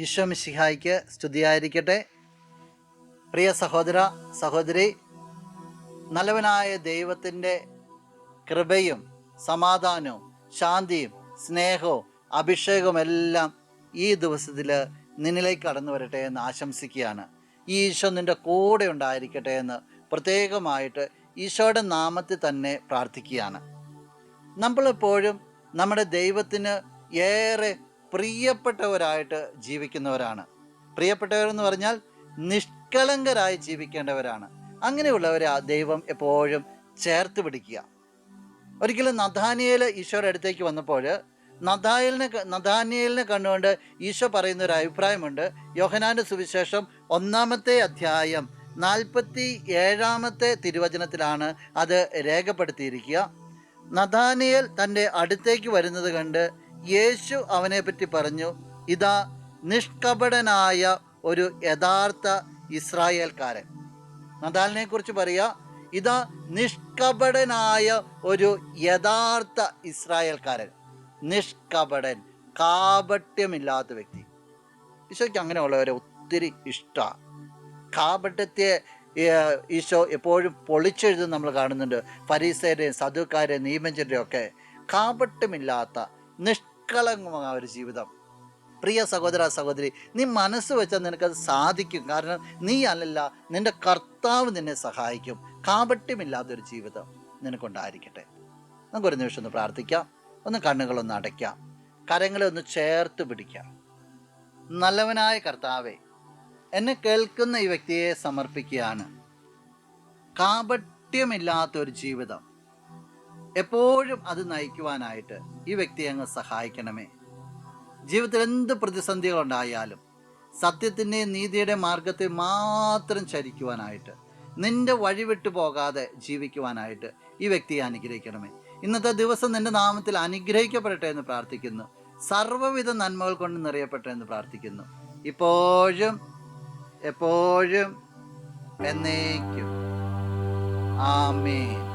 ഈശോ മിശിഹായ്ക്ക് സ്തുതിയായിരിക്കട്ടെ. പ്രിയ സഹോദര സഹോദരി നല്ലവനായ ദൈവത്തിന്റെ കൃപയും സമാധാനവും ശാന്തിയും സ്നേഹവും അഭിഷേകവും എല്ലാം ഈ ദിവസത്തിൽ നിന്നിലേക്ക് കടന്നു വരട്ടെ എന്ന് ആശംസിക്കുകയാണ്. ഈ ഈശോ നിന്റെ കൂടെ ഉണ്ടായിരിക്കട്ടെ എന്ന് പ്രത്യേകമായിട്ട് ഈശോയുടെ നാമത്തിൽ തന്നെ പ്രാർത്ഥിക്കുകയാണ്. നമ്മളെപ്പോഴും നമ്മുടെ ദൈവത്തിന് ഏറെ പ്രിയപ്പെട്ടവരായിട്ട് ജീവിക്കുന്നവരാണ്. പ്രിയപ്പെട്ടവരെന്ന് പറഞ്ഞാൽ നിഷ്കളങ്കരായി ജീവിക്കേണ്ടവരാണ്. അങ്ങനെയുള്ളവരെ ദൈവം എപ്പോഴും ചേർത്ത് പിടിക്കുക. ഒരിക്കലും നഥാനിയേൽ ഈശോയുടെ അടുത്തേക്ക് വന്നപ്പോൾ നഥായലിനെ നദാനിയേലിനെ കണ്ടുകൊണ്ട് ഈശോ പറയുന്ന ഒരു അഭിപ്രായമുണ്ട്. യോഹനാന്റെ സുവിശേഷം ഒന്നാമത്തെ അധ്യായം നാൽപ്പത്തി ഏഴാമത്തെ തിരുവചനത്തിലാണ് അത് രേഖപ്പെടുത്തിയിരിക്കുക. നദാനിയേൽ തന്റെ അടുത്തേക്ക് വരുന്നത് കണ്ട് യേശു അവനെപ്പറ്റി പറഞ്ഞു ഇതാ നിഷ്കപടനായ ഒരു യഥാർത്ഥ ഇസ്രായേൽക്കാരൻ. നദാലിനെ കുറിച്ച് പറയുക ഇതാ നിഷ്കപടനായ ഒരു യഥാർത്ഥ ഇസ്രായേൽക്കാരൻ. നിഷ്കപടൻ കാപട്യമില്ലാത്ത വ്യക്തി. ഈശോയ്ക്ക് അങ്ങനെയുള്ളവരെ ഒത്തിരി ഇഷ്ടമാണ് കാപട്യത്തെ ഈശോ എപ്പോഴും പൊളിച്ചെഴുതുന്ന നമ്മൾ കാണുന്നുണ്ട്. ഫരീസേരെയും സദുക്കാരെയും നിയമജന്റെയും ഒക്കെ കാപട്യമില്ലാത്ത നിഷ്കളങ്കമായ ഒരു ജീവിതം. പ്രിയ സഹോദര സഹോദരി നീ മനസ്സ് വെച്ചാൽ നിനക്കത് സാധിക്കും. കാരണം നീ അല്ലല്ല നിന്റെ കർത്താവ് നിന്നെ സഹായിക്കും. കാപട്യമില്ലാത്തൊരു ജീവിതം നിനക്കുണ്ടായിരിക്കട്ടെ. നമുക്കൊരു നിമിഷം ഒന്ന് പ്രാർത്ഥിക്കാം. ഒന്ന് കണ്ണുകളൊന്ന് അടയ്ക്കാം. കരങ്ങളെ ഒന്ന് ചേർത്ത് പിടിക്കാം. നല്ലവനായ കർത്താവെ എന്നെ കേൾക്കുന്ന ഈ വ്യക്തിയെ സമർപ്പിക്കുകയാണ്. കാപട്യമില്ലാത്തൊരു ജീവിതം എപ്പോഴും അത് നയിക്കുവാനായിട്ട് ഈ വ്യക്തിയെ അങ്ങ് സഹായിക്കണമേ. ജീവിതത്തിൽ എന്ത് പ്രതിസന്ധികളുണ്ടായാലും സത്യത്തിന്റെയും നീതിയുടെ മാർഗത്തിൽ മാത്രം ചരിക്കുവാനായിട്ട് നിന്റെ വഴി വിട്ടു പോകാതെ ജീവിക്കുവാനായിട്ട് ഈ വ്യക്തിയെ അനുഗ്രഹിക്കണമേ. ഇന്നത്തെ ദിവസം നിന്റെ നാമത്തിൽ അനുഗ്രഹിക്കപ്പെടട്ടെ എന്ന് പ്രാർത്ഥിക്കുന്നു. സർവവിധ നന്മകൾ കൊണ്ട് നിറയപ്പെട്ടെ എന്ന് പ്രാർത്ഥിക്കുന്നു. ഇപ്പോഴും എപ്പോഴും എന്നേക്കും. ആമേൻ.